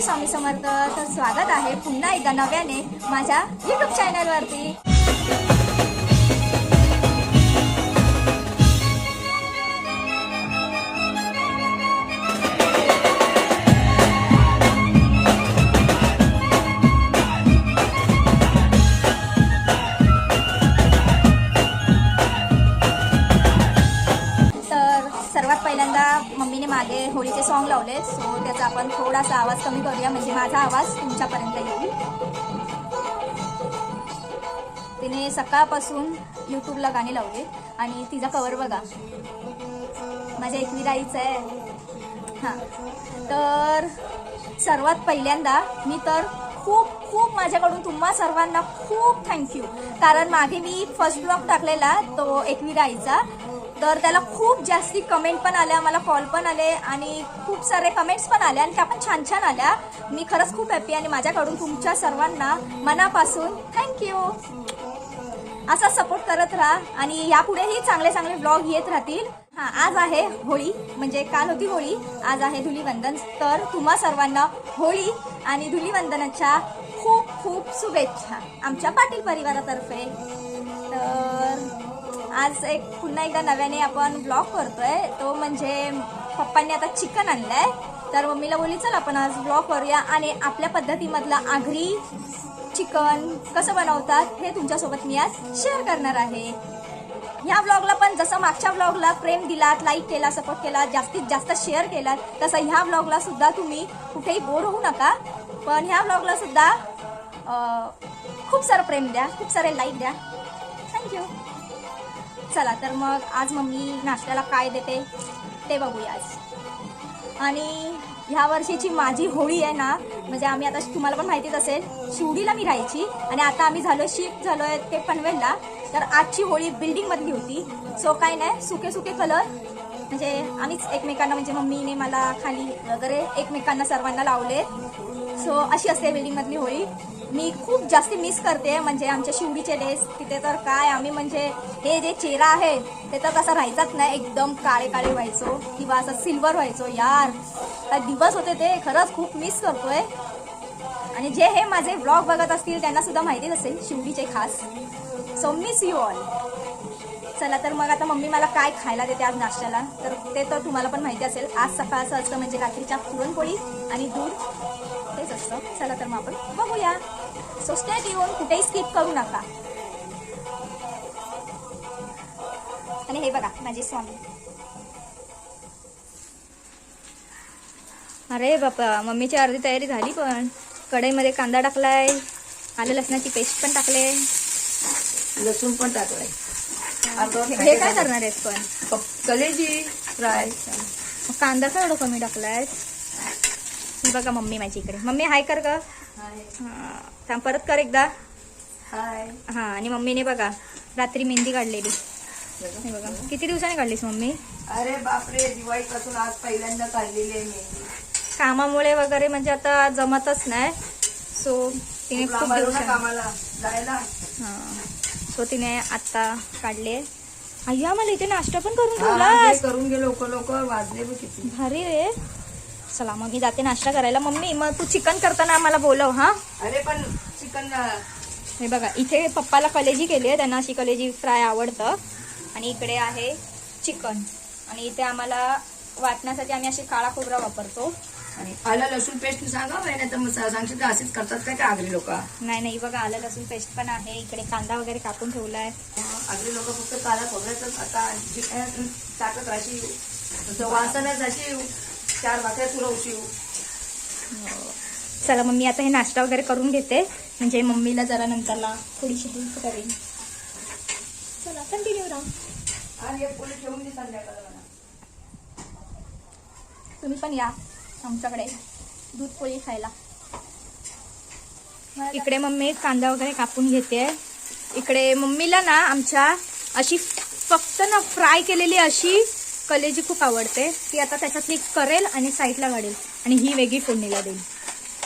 श्री स्वामी समर्थ. तर स्वागत आहे पुन्हा एकदा नव्याने माझ्या युट्यूब चॅनलवरती मम्मीने मागे होळीचे सॉन्ग लावले सो त्याचा आपण थोडासा आवाज कमी करूया. म्हणजे माझा आवाज तुमच्यापर्यंत येईल. तिने सकाळपासून यूट्यूबला गाणी लावली आणि तिचा कवर बघा. माझ्या एकविराईचं आहे. हां. तर सर्वात पहिल्यांदा मी तर खूप खूप माझ्याकडून तुम्हा सर्वांना खूप थँक्यू कारण मागे मी फर्स्ट ब्लॉग टाकलेला तो एकविरा आईचा तर त्याला खूप जास्ती कमेंट पण आल्या मला कॉल पण आले आणि खूप सारे कमेंट्स पण आल्या आणि त्या पण छान छान आल्या. मी खरंच खूप हॅपी आणि माझ्याकडून तुमच्या सर्वांना मनापासून थँक्यू असा सपोर्ट करत राहा आणि यापुढेही चांगले चांगले ब्लॉग येत राहतील. हा आज आहे होळी म्हणजे काल होती होळी आज आहे धुलीवंदन. तर तुम्हा सर्वांना होळी आणि धुलीवंदनाच्या खूप खूप शुभेच्छा आमच्या पाटील परिवारातर्फे. तर आज एक पुन्हा एकदा नव्याने आपण ब्लॉग करतोय. तो म्हणजे पप्पांनी आता चिकन आणलंय. तर मम्मीला बोलली चल आपण आज ब्लॉग करूया. आणि आपल्या पद्धतीमधला आगरी चिकन कसं बनवतात हे तुमच्यासोबत मी आज शेअर करणार आहे. ह्या ब्लॉगला पण जसं मागच्या ब्लॉगला प्रेम दिलात लाईक केला सपोर्ट केला जास्तीत जास्त शेअर केलात तसं ह्या ब्लॉगला सुद्धा तुम्ही कुठेही बोर होऊ नका. पण ह्या ब्लॉगला सुद्धा खूप सारं प्रेम द्या खूप सारे लाईक द्या. थँक्यू चला तर मग आज मम्मी नाश्त्याला काय देते ते बघूया आज. आणि ह्या वर्षीची माझी होळी आहे ना म्हणजे आम्ही आता तुम्हाला पण माहितीच असेल शिवडीला मी राहायची आणि आता आम्ही झालो शिफ्ट झालो आहे ते पनवेलला. तर आजची होळी बिल्डिंगमधली होती. सो काय नाही सुके सुके कलर म्हणजे आम्हीच एकमेकांना म्हणजे मम्मीने मला खाली वगैरे एकमेकांना सर्वांना लावले. सो अशी असते बिल्डिंगमधली होळी. मी खूप जास्ती मिस करते म्हणजे आमच्या शिवडीचे डेस तिथे तर काय आम्ही म्हणजे हे जे चेहरा आहे ते तर कसं राहायचाच नाही. एकदम काळे काळे व्हायचो किंवा असं सिल्वर व्हायचो. यार काय दिवस होते ते खरंच खूप मिस करतोय. आणि जे हे माझे ब्लॉग बघत असतील त्यांना सुद्धा माहितीच असेल शिवडीचे खास. सो मिस यू ऑल चला तर मग आता मम्मी मला काय खायला देते आज नाश्त्याला तर ते तर तुम्हाला पण माहिती असेल. आज सकाळचं असतं म्हणजे रात्रीच्या पुरणपोळी आणि दूध. असतं. चला तर मग आपण बघूया. सो स्टेट येऊन कुठेही स्किप करू नका. आणि हे बघा माझे स्वामी. अरे बापा मम्मीची अर्धी तयारी झाली पण. कढईमध्ये कांदा टाकलाय. आलं लसणाची पेस्ट पण टाकले. लसूण पण टाकलाय. हे. काय करणार आहेस पण? कलेजी फ्राय. कांदा का एवढं कमी टाकलाय. हे बघा मम्मी माझी इकडे. मम्मी हाय कर का थांब परत कर एकदा. हाय हा आणि मम्मीने बघा रात्री मेहंदी काढलेली. हे बघा. किती दिवसांनी काढलीस मम्मी? अरे बापरे दिवाळीपासून आज पहिल्यांदा काढलेली आहे मेहंदी. कामामुळे वगैरे म्हणजे आता जमतच नाही. सो तिने खूप हा. सो तिने आता काढले. अय्या मला इथे नाश्ता पण करून ठेवलास? हे करून गेलो लवकर वाजले किती. भारी रे. चला मग मी जाते नाश्ता करायला. मम्मी मग तू चिकन करताना आम्हाला बोलव हा? अरे पण चिकन हे बघा इथे पप्पाला कलेजी केली आहे त्यांना अशी कलेजी फ्राय आवडतं. आणि इकडे आहे चिकन. आणि इथे आम्हाला वाटण्यासाठी आम्ही अशी काळा खोबरा वापरतो. आणि आलं लसूण पेस्ट सांगा नाही तर मग सांगशील का असेच करतात काय का आगरी लोक? नाही नाही बघा आलं लसूण पेस्ट पण आहे. इकडे कांदा वगैरे कापून ठेवलाय. आगरी लोक फक्त काला खोबऱ्याच आता काय टाकत तसं वासनच अशी चार भाकऱ्या तुरवशील चला मग मी आता हे नाश्ता वगैरे करून घेते. म्हणजे मम्मीला जरा नंतरला थोडीशी हेल्प करेन. चला कंटिन्यू राहा आणि एक पोळी ठेवून दे संध्याकाळला मला. तुम्ही पण या आमच्याकडे दूध पोळी खायला. इकडे मम्मी कांदा वगैरे कापून घेते. इकडे मम्मीला ना आमच्या अशी फक्त ना फ्राय केलेली अशी कलेजी खूप आवडते. ती आता त्याच्यातली करेल आणि साईडला काढेल. आणि ही वेगळी फोडणीला देईल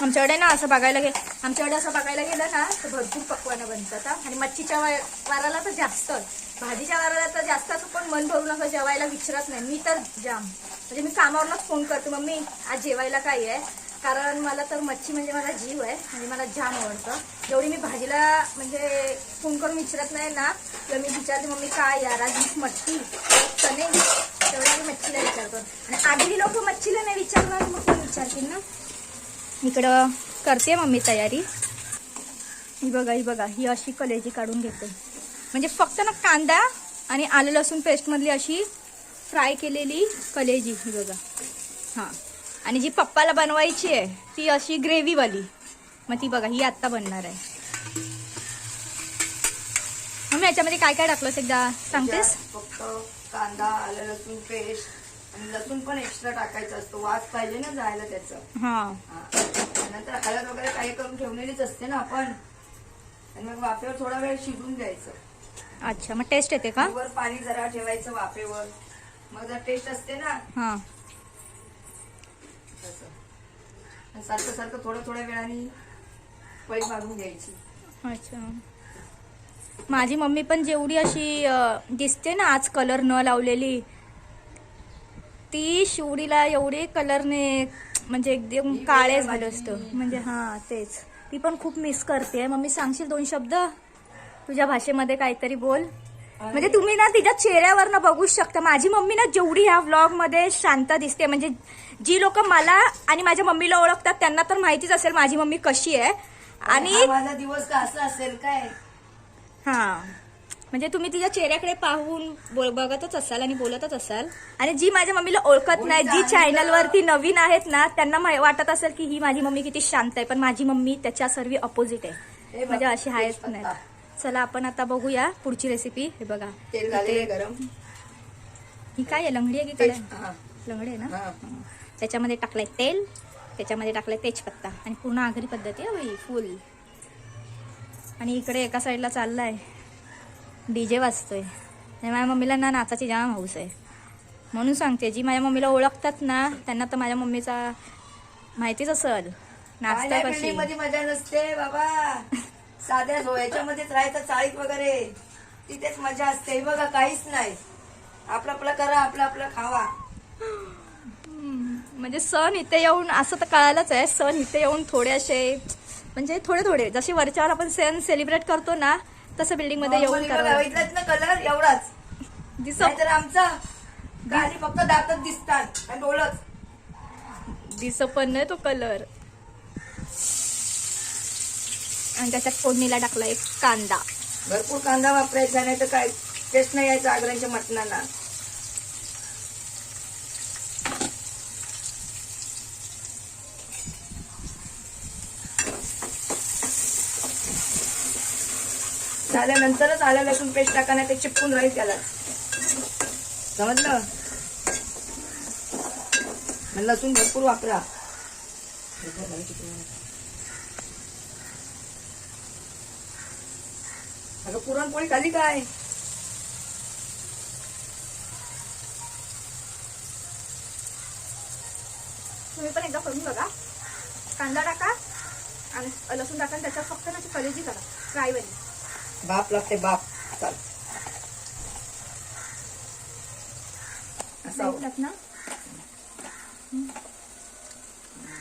आमच्याकडे ना असं बघायला गेलं आमच्याकडे असं बघायला गेलं ना तर भरपूर पक्वानं बनतात आणि मच्छीच्या वाराला तर जास्त. भाजीच्या वाराला तर जास्त असं पण मन भरून असं जेवायला विचारत नाही. मी तर जाम. म्हणजे मी कामावरूनच फोन करते मम्मी आज जेवायला काय आहे? कारण मला तर मच्छी म्हणजे मला जीव आहे म्हणजे मला जाम आवडतं. जेवढी मी भाजीला म्हणजे फोन करून विचारत नाही ना तर मी विचारते मम्मी काय यार आज मच्छी. चणे तेवढ्या मी मच्छीला आणि आगरी लोक मच्छीला नाही विचारणार मग कोण विचारतील ना? इकडं करते मम्मी तयारी. ही बघा ही बघा ही अशी कलेजी काढून घेते. म्हणजे फक्त ना कांदा आणि आलं लसूण पेस्टमधली अशी फ्राय केलेली कलेजी ही बघा. हां. आणि जी पप्पाला बनवायची आहे ती अशी ग्रेव्हीवाली. मग ती बघा ही आत्ता बनणार आहे. मग याच्यामध्ये काय काय टाकलंस एकदा? सांगतेस? कांदा आलं लसूण पेस्ट आणि लसूण पण एक्स्ट्रा टाकायचं असतो. वास पाहिजे ना जायला त्याचं. हां. नंतर हळद वगैरे काही करून ठेवलेलीच असते ना आपण. आणि मग वाफेवर थोडा वेळ शिजून द्यायचं अच्छा मग टेस्ट येते का? वर पाणी जरा ठेवायचं वाफेवर. मग जर टेस्ट असते ना हां. सारखं सारखं थोड्या थोड्या वेळाने पळी मारून घ्यायची. अच्छा. माझी मम्मी पण जेवढी अशी दिसते ना आज कलर न लावलेली ती शिवडीला एवढी कलरने म्हणजे एकदम काळे झालं. असतं. म्हणजे हा तेच. ती पण खूप मिस करते. मम्मी सांगशील दोन शब्द? तुझ्या भाषेमध्ये काहीतरी बोल. म्हणजे तुम्ही ना तिच्या चेहऱ्यावर ना बघूच शकता. माझी मम्मी ना जेवढी ह्या व्लॉगमध्ये शांत दिसते. म्हणजे जी लोक मला आणि माझ्या मम्मीला ओळखतात त्यांना तर माहितीच असेल माझी मम्मी कशी आहे. आणि माझा दिवस का असा असेल काय? हा. म्हणजे तुम्ही तिच्या चेहऱ्याकडे पाहून बोल- बघतच असाल आणि बोलतच असाल. आणि जी माझ्या मम्मीला ओळखत नाही जी चॅनल वरती नवीन आहेत ना त्यांना माहि- वाटत असेल की ही माझी मम्मी किती शांत आहे पण माझी मम्मी त्याच्या सर्व अपोजिट आहे. हे बघ, म्हणजे अशी आहेच तेजपत्ता. नाही. चला आपण आता बघूया पुढची रेसिपी हे बघा. तेल गरम. ही काय आहे? लंगडी आहे की तेज हा, लंगडी आहे ना? हा. त्याच्यामध्ये टाकलंय तेल त्याच्यामध्ये टाकलंय तेजपत्ता. आणि पूर्ण आगरी पद्धती आहे फुल. आणि इकडे एका साईडला चाललाय. डीजे वाजतोय. आणि माझ्या मम्मीला ना नाचाची जाम हौस आहे. म्हणून सांगते जी माझ्या मम्मीला ओळखतात ना त्यांना तर माझ्या मम्मीचा माहितीच असेल. नाचता कशी मध्ये मजा नसते बाबा. साध्या झो- याच्यामध्येच राहायचं चाळीत वगैरे. तिथेच मजा असते. बघा काहीच नाही. आपलं आपलं करा आपलं आपलं खावा. म्हणजे सण इथे येऊन असं तर कळालंच आहे. सण इथे येऊन थोडे असे म्हणजे थोडे थोडे जसे वरच्यावर आपण सण सेलिब्रेट करतो ना तसं बिल्डिंगमध्ये येऊन ना कलर एवढाच. दिसत नाहीतर आमचा गाडी फक्त दातच दिसतात आणि डोळच दिसत पण नाही तो कलर आणि त्याच्यात फोडणीला टाकला एक कांदा. भरपूर कांदा वापरायचा नाही तर काय टेस्ट नाही यायचं आग्र्यांच्या मटणाला. झाल्यानंतरच आलं लसूण पेस्ट टाका नाही ते चिपकून राहील त्याला. समजलं? लसूण भरपूर वापरा. अगं पुरणपोळी खाली काय? तुम्ही पण एकदा करून बघा. कांदा टाका आणि लसूण टाका आणि त्याच्यात फक्त ना कलेजी करा. फ्रायवाली बाप लागते बाप चाल असं ना?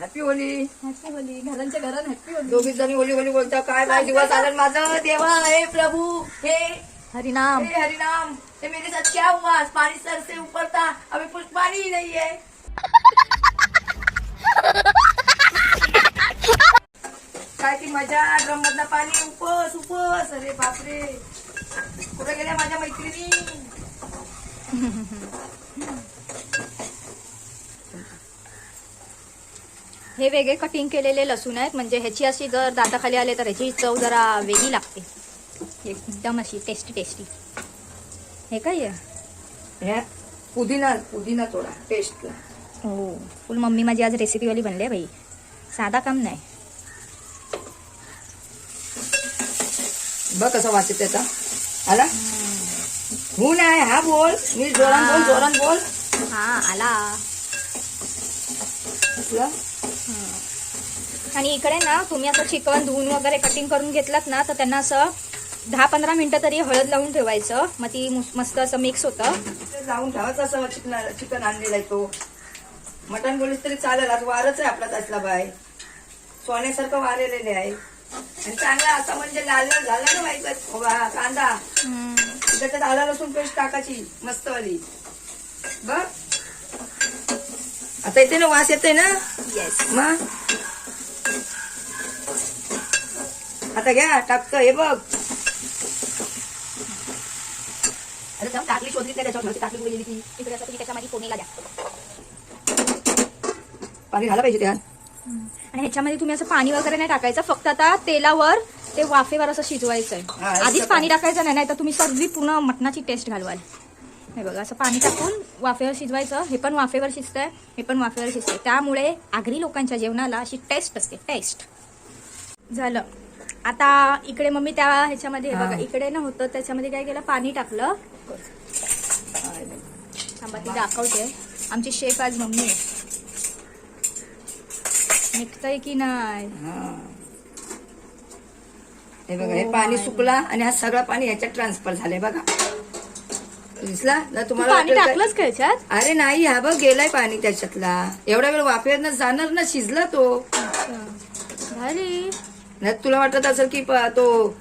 हॅपी होली हॅपी होली घरांच्या घरात हॅपी होली दोघी जणी होली होली बोलता काय बाय दिवस आला माझं. देवा हे प्रभु हे. हरिनाम. हे हरिनाम. हे मेरे साथ क्या हुआ पानी सर से ऊपर था अभी कुछ ही नहीं है काय ती मजा ड्रम मधलं पाणी उपस उपस. अरे बापरे. कुठे गेल्या माझ्या मैत्रिणी? हे वेगळे कटिंग केलेले लसूण आहेत. म्हणजे ह्याची अशी जर दाताखाली आले तर ह्याची चव जरा वेगळी लागते. एकदम अशी टेस्टी टेस्टी हे काय आहे? हे पुदिना पुदिना थोडा टेस्ट हो. फुल मम्मी माझी आज रेसिपीवाली बनली आहे बाई. साधा काम नाही. बघ कसा वाचत त्याचा आला? हो नाही हा बोल. मी जोरान बोल जोरान बोल. हा आला. तुला आणि इकडे ना तुम्ही असं चिकन धुवून वगैरे कटिंग करून घेतलात ना तर त्यांना असं दहा पंधरा मिनिटं तरी हळद लावून ठेवायचं. मग ती मुस- मस्त असं मिक्स होतं. लावून ठेवायचं असं चिकन चिकन आणलेला तो. मटण बोलीस तरी चालेल. आज वारच आहे आपला तसला बाय सोन्यासारखं वारेलेले आहे. चांगला असा म्हणजे लाल लाल झाला ना बा, कांदा. त्याच्यात आला लसूण पेस्ट टाकायची मस्तवाली. बघ. आता येते ना वास येते ना? येस मग? आता घ्या टाकतं हे बघ. अरे थांब, टाकली शोधली नाही त्याच्यावर टाकली गेली ती. इकडे असं तुम्ही त्याच्यामध्ये फोडणीला द्या. पाणी घाला पाहिजे त्यात. आणि ह्याच्यामध्ये तुम्ही असं पाणी वगैरे नाही टाकायचं. फक्त आता तेलावर ते वाफेवर असं शिजवायचं आहे आधीच? पाणी टाकायचं नाही नाही तर तुम्ही सर्दी पूर्ण मटणाची टेस्ट घालवाल. हे बघा असं पाणी टाकून वाफेवर शिजवायचं. हे पण वाफेवर शिजतंय हे पण वाफेवर शिजतंय. त्यामुळे आगरी लोकांच्या जेवणाला अशी टेस्ट असते टेस्ट झालं. आता इकडे मम्मी त्या ह्याच्यामध्ये. बघा इकडे ना होतं त्याच्यामध्ये काय केलं पाणी टाकलं. थांबा ती दाखवते. आमची शेफ आज मम्मी आहे. निघतंय की नाही? हा. हे बघा हे Oh पाणी सुकला आणि हा सगळं पाणी ह्याच्यात ट्रान्सफर झालंय बघा. दिसला? ना तुम्हाला पाणी वाटेल काय- टाकलंच का ह्याच्यात अरे नाही हा बघ गेलाय पाणी त्याच्यातला. एवढा वेळ वाफेरनं जाणार ना शिजला तो. भारी. नाही तुला वाटत असेल की प- तो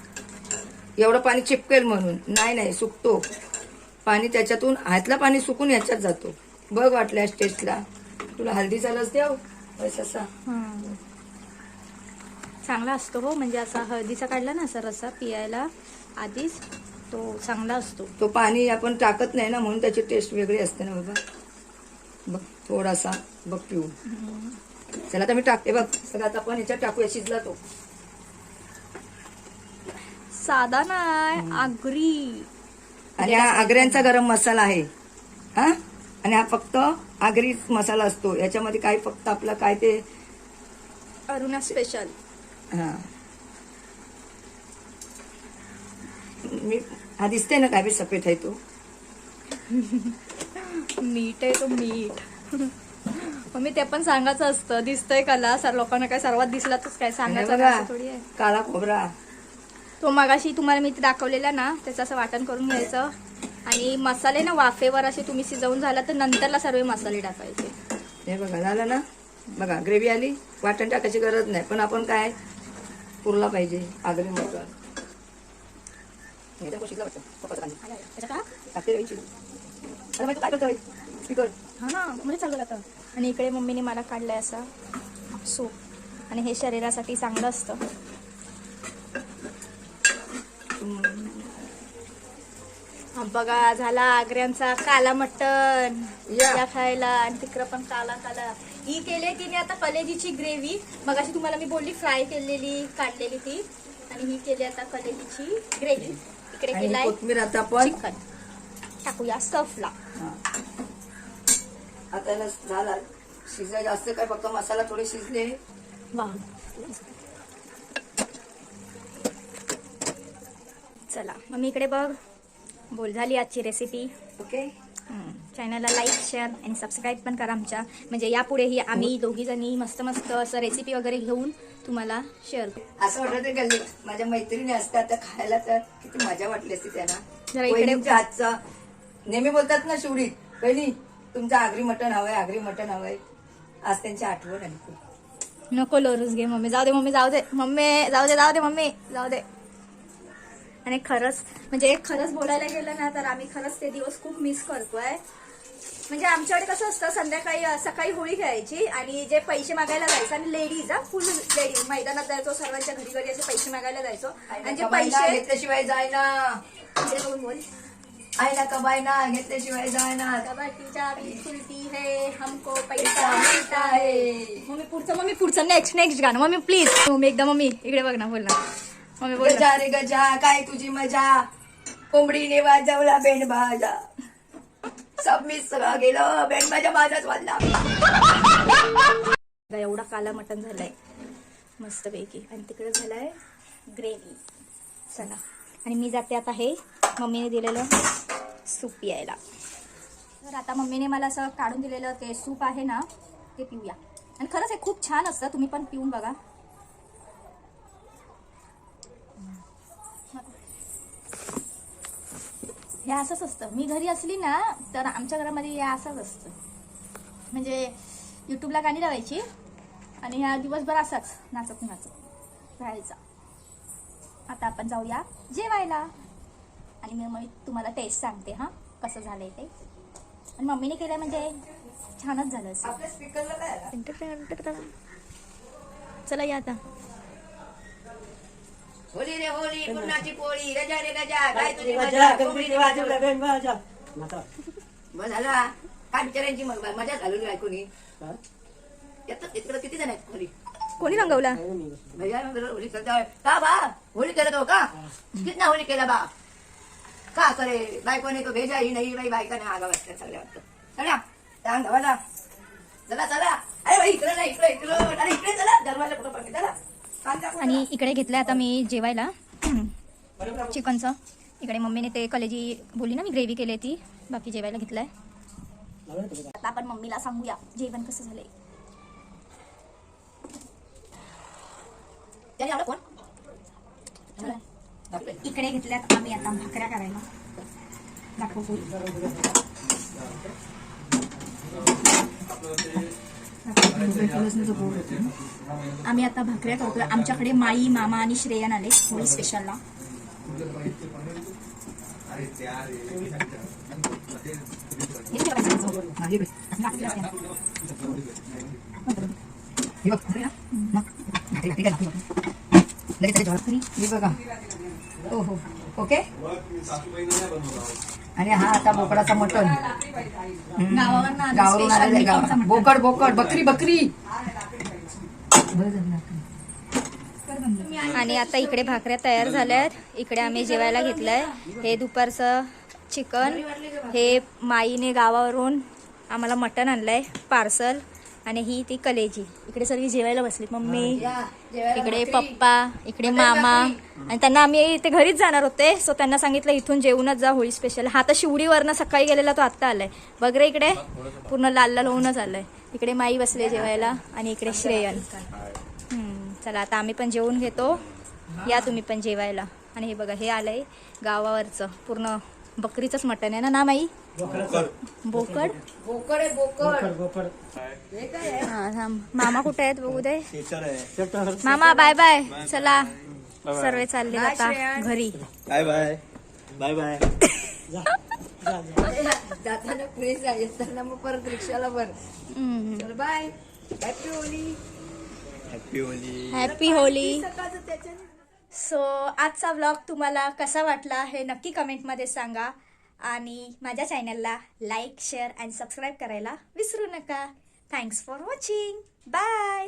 एवढं पाणी चिपकेल म्हणून. नाही नाही सुकतो. पाणी त्याच्यातून हातला पाणी सुकून ह्याच्यात जातो. बघ वाटल्यास टेस्टला तुला हल्दीचा लस देऊ बस असा. हं. चांगला असतो हो म्हणजे असा हळदीचा काढला ना असा रसा पियायला आधीच तो चांगला असतो. तो पाणी आपण टाकत नाही ना म्हणून त्याची टेस्ट वेगळी असते ना बाबा. बघ थोडासा बघ पिऊन. चला आता मी टाकते बघ. सगळं आता आपण ह्याच्यात टाकूया शिजला तो. साधा नाही आगरी. आणि हा आग्र्यांचा गरम मसाला आहे. हा? आणि हा फक्त आगरी मसाला असतो. याच्यामध्ये काय फक्त आपलं काय ते? अरुणा स्पेशल हा. मी हा दिसते ना काय बी सफेद आहे तो? मीठ आहे तो मीठ. मम्मी ते पण सांगायचं असतं. दिसतंय कला. सर लोकांना काय सर्वात दिसलाच काय सांगायचं बघा. असं थोडी आहे. काळा खोबरा. तो मगाशी तुम्हाला मी दाखवलेला ना त्याचं असं वाटण करून घ्यायचं. आणि मसाले ना वाफेवर असे तुम्ही शिजवून झाला तर नंतरला सर्व मसाले टाकायचे. हे बघा झालं ना? बघा ग्रेव्ही आली वाटण टाकायची गरज नाही. पण आपण काय? पुरला पाहिजे आगरी ना म्हणजे आणि इकडे मम्मीने मला काढलाय असा सूप. आणि हे शरीरासाठी चांगलं असतं. बघा झाला आग्र्यांचा काला मटण. या. खायला आणि तिकडं पण काला काला. ही केली तिने आता कलेजीची ग्रेव्ही. मग अशी तुम्हाला मी बोलली फ्राय केलेली काढलेली ती. आणि ही केली आता कलेजीची ग्रेव्ही. इकडे केलाय कोथमीर आता आपण. चिकन. टाकूया स्टफला. हा. आता झाला शिजाय जास्त काय फक्त मसाला थोडे शिजले. वा. चला मग मी इकडे बघ. बोल झाली आजची रेसिपी ओके चॅनलला लाईक शेअर आणि सबस्क्राईब पण करा आमच्या. म्हणजे यापुढेही आम्ही दोघी जणी मस्त मस्त असं रेसिपी वगैरे घेऊन तुम्हाला शेअर करू. असं वाटत गल्ली माझ्या मैत्रिणी असतात त्या खायला तर किती मजा वाटली असती त्यांना. जरा इकडे- हातचा नेहमी बोलतात ना शिवडीत पहिली तुमचं आगरी मटण हवंय आगरी मटण हवंय. आज त्यांची आठवण आली खूप. नको लोरूस घे मम्मी. जाऊ दे मम्मी जाऊ दे. मम्मी जाऊ दे जाऊ दे मम्मी. जाऊ दे. आणि खरंच म्हणजे खरंच बोलायला गेलं ना तर आम्ही खरंच ते दिवस खूप मिस करतोय. म्हणजे आमच्याकडे कसं असतं संध्याकाळी सकाळी होळी खेळायची आणि जे पैसे मागायला जायचं आणि लेडीज हा फुल लेडीज मैदानात जायचो सर्वांच्या घरी घरी असे पैसे मागायला जायचो. आणि जे पैसे घेतल्याशिवाय जायना बोल? आहे ना कमाईना घेतल्याशिवाय जायना कबड्डीच्या खुलती है हमको पैसा मिळता है. मम्मी पुढचं मम्मी पुढचं नेक्स्ट नेक्स्ट गाणं. मम्मी प्लीज मम्मी एकदा मम्मी इकडे बघ ना बोल ना. मम्मी बोल ना. गजा रे गजा काय तुझी मजा? कोंबडीने वाजवला बेंड बाजा सब मिस सगळं गेलं बेंड माझ्या माझाच वाजला. एवढा काला मटण झालाय. मस्तपैकी आणि तिकडे झालाय ग्रेव्ही चला. आणि मी जाते आता हे मम्मीने दिलेलं सूप यायला तर आता मम्मीने मला असं काढून दिलेलं ते सूप आहे ना ते पिऊया. आणि खरंच हे खूप छान असतं तुम्ही पण पिऊन बघा. हे असंच असतं. मी घरी असली ना तर आमच्या घरामध्ये हे असंच असतं. म्हणजे यूट्यूबला गाणी लावायची आणि ह्या दिवसभर असाच नाचत नाचत राहायचा. आता आपण जाऊया जेवायला. आणि मी मग तुम्हाला टेस्ट सांगते हां कसं झालंय ते. आणि मम्मीने केलं म्हणजे छानच झालं? चला या आता. होली रे होली पुन्हाची पोळी गजा रे गजा काय तुझी मजा कोंबडीची वाजवला मजा. बेन बस झाला. काय बिचाऱ्यांची मग मजा घालवली ऐकून हा? येतात इकडं किती जण आहेत होली? कोणी रंगवला? काय होली का बा? होली खेळत हो का? कितना होली केला बा? का करे? बायकोने तो भेजा ही नाही बाई बायकाने आगा वाटतं सगळ्या वाटतं चला सांग चला चला. अरे बाई इकडे नाही इकडे इकडे. अरे इकडे चला दरवाजा कुठं पण चला सांग टाकू. आणि इकडे घेतलंय आता मी जेवायला. चिकनचं. इकडे मम्मीने ते कलेजी बोलली ना मी ग्रेव्ही केली ती. बाकी जेवायला घेतलंय. आहे आता आपण मम्मीला सांगूया जेवण कसं झालंय. त्याने आवडत कोण चला. इकडे घेतल्यात आम्ही आता भाकऱ्या करायला. दाखवू. आम्ही आता भाकऱ्या करतोय आमच्याकडे माई मामा आणि श्रेयन आले होळी स्पेशलला हा, हे बघ. हे बघ. हे बघा हो हो ओके? आणि हा आता बोकडाचा मटण. हम्म. गावावरून गाव. बोकड बोकड बकरी बकरी. आणि आता इकडे भाकऱ्या तयार झाल्यात. इकडे आम्ही जेवायला घेतलंय. हे दुपारचं चिकन हे माईने गावावरून आम्हाला मटण आणलंय पार्सल. आणि ही ती कलेजी. इकडे सर्व जेवायला बसली. मम्मी इकडे. पप्पा इकडे मामा. आणि त्यांना आम्ही इथे घरीच जाणार होते. सो त्यांना सांगितलं इथून जेवूनच जा होळी स्पेशल हा तर शिवडीवरनं सकाळी गेलेला तो आत्ता आलाय. बघ रे इकडे. पूर्ण लाल लाल होऊनच आलाय. इकडे माई बसले जेवायला आणि इकडे श्रेयन. हम्म, चला आता आम्ही पण जेवून घेतो. या तुम्ही पण जेवायला. आणि हे बघा हे आलंय गावावरचं पूर्ण बकरीचंच मटण आहे ना ना माई? बोकड. बोकड? आहे बोकड. हे काय आहे? हा, थांब. मामा कुठे आहेत बघू दे. मामा बाय बाय चला. सर्व चालले Bye, आता. घरी. बाय बाय बाय बाय जा जा जा. जाताना आहे येताना मग परत रिक्षाला बर हम्म. चल bye happy Holi happy Holi happy Holi सकाळचं त्याच्याने? सो आजचा व्लॉग तुम्हाला कसा वाटला हे नक्की कमेंटमध्ये सांगा. आणि माझ्या चॅनलला लाईक शेअर अँड सबस्क्राईब करायला विसरू नका. Thanks for watching bye